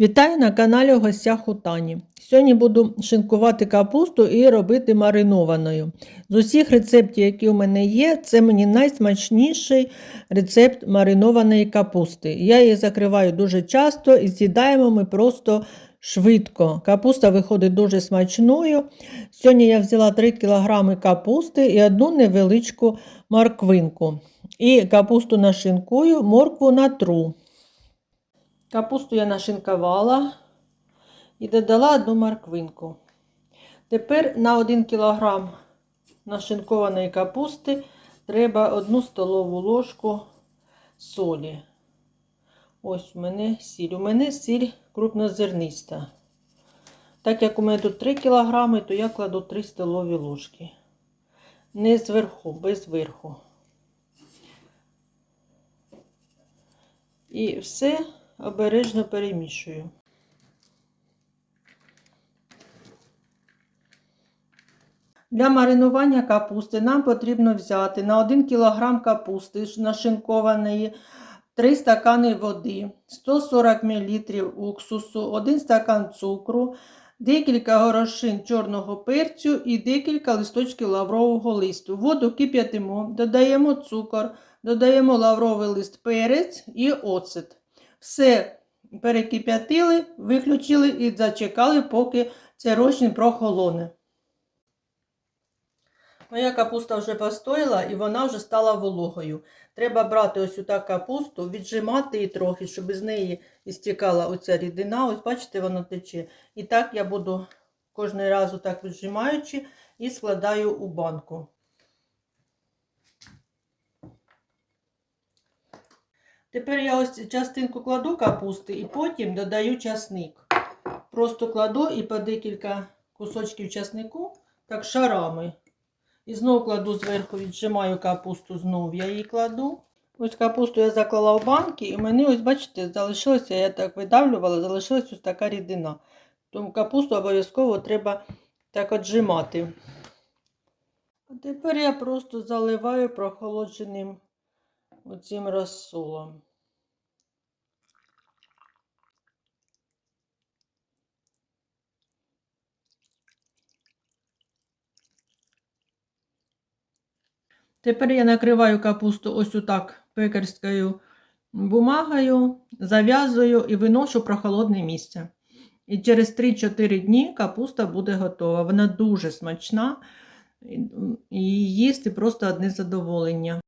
Вітаю на каналі у гостях Тані. Сьогодні буду шинкувати капусту і робити маринованою. З усіх рецептів, які у мене є, це мені найсмачніший рецепт маринованої капусти. Я її закриваю дуже часто і з'їдаємо ми просто швидко. Капуста виходить дуже смачною. Сьогодні я взяла 3 кг капусти і одну невеличку морквинку. І капусту нашинкую, моркву натру. Капусту я нашинкувала і додала одну морквинку. Тепер на 1 кг нашинкованої капусти треба 1 столову ложку солі. Ось у мене сіль. У мене сіль крупнозерниста. Так як у мене тут 3 кг, то я кладу 3 столові ложки. Не зверху, без верху. І все обережно перемішую. Для маринування капусти нам потрібно взяти на 1 кг капусти нашинкованої, 3 стакани води, 140 мл уксусу, 1 стакан цукру, декілька горошин чорного перцю і декілька листочків лаврового листу. Воду кип'ятимо, додаємо цукор, додаємо лавровий лист перець і оцет. Все перекип'ятили, виключили і зачекали, поки цей розчин прохолоне. Моя капуста вже постояла і вона вже стала вологою. Треба брати ось отак капусту, віджимати її трохи, щоб з неї істікала оця рідина. Ось бачите, воно тече. І так я буду кожен раз отак віджимаючи і складаю у банку. Тепер я ось частинку кладу капусти і потім додаю часник. Просто кладу і по декілька кусочків часнику, так шарами. І знову кладу зверху, віджимаю капусту, знову я її кладу. Ось капусту я заклала в банки, і мені, ось, бачите, залишилося, я так видавлювала, залишилась ось така рідина. Тому капусту обов'язково треба так отжимати. А тепер я просто заливаю прохолодженим оцим розсолом. Тепер я накриваю капусту ось отак пекарською бумагою, зав'язую і виношу прохолодне місце. І через 3-4 дні капуста буде готова. Вона дуже смачна і їсти просто одне задоволення.